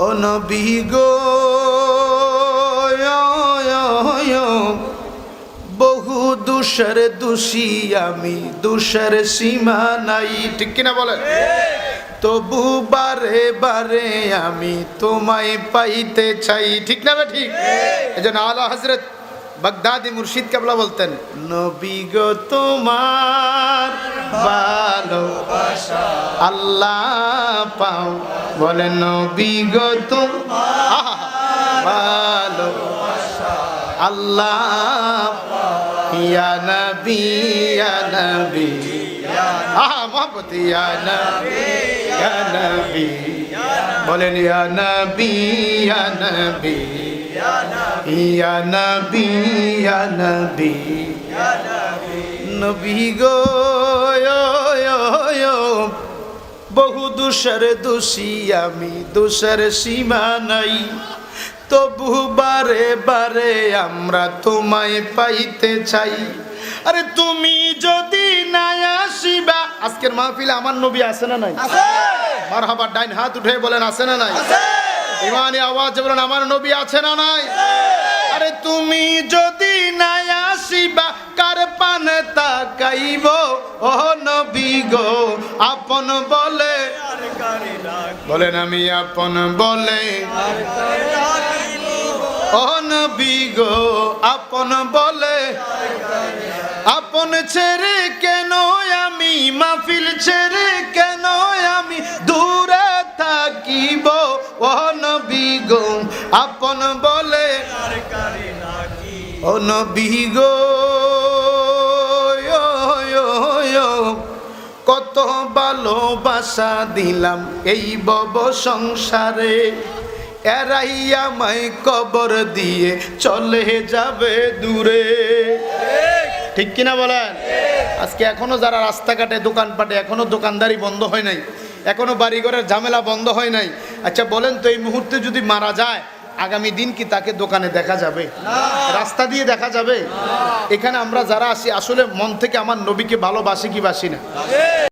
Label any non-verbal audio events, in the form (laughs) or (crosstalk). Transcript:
ও নবী গো বহু দুষের দুষি আমি দুষের সীমা নাই ঠিক কিনা বলে তবু বারে বারে আমি তোমায় পাইতে চাই ঠিক না ঠিক? এই জন্য আলা হজরত বাগদাদি মুর্শিদ কাবলা বলতেন, নবী গো তোমার ভালো আল্লাহ পাও। বলে নবী গো তোমার আল্লাহ ইয়া নবী ইয়া নবী বলেন নবী নবী। ইয়া নবী ইয়া নবী। নবী গো। বহু দুষের দোষী আমি দুষের সীমা নাই। তবু বারে বারে আমরা তোমায় পাইতে চাই। আরে তুমি যদি না আসিবা আজকের মাহফিলে আমার নবী আছে না নাই? মার হাবার ডাইন হাত উঠে বলেন আছে না নাই? (laughs) ইমানি আওয়াজ বলেন আমার নবী আছে না নাই? (laughs) আরে তুমি যদি না আসিবা কার পানে তাকাইব? ও নবী গো আপন বলে। বলেন আমি আপন বলে। ও নবী গো আপন বলে। আপন ছেড়ে কেন গো, আপন বলে। ও নবী গো। কত ভালোবাসা দিলাম এই বব সংসারে। এরাই আমায় কবর দিয়ে চলে যাবে দূরে। ঠিক কিনা বলেন? আজকে এখনও যারা রাস্তাঘাটে, দোকানপাটে, এখনও দোকানদারি বন্ধ হয় নাই। এখনও বাড়িঘরের ঝামেলা বন্ধ হয় নাই। আচ্ছা বলেন তো এই মুহূর্তে যদি মারা যায় আগামী দিন কি তাকে দোকানে দেখা যাবে? রাস্তা দিয়ে দেখা যাবে? এখানে আমরা যারা আসি আসলে মন থেকে আমার নবীকে ভালোবাসি কি বাসি না।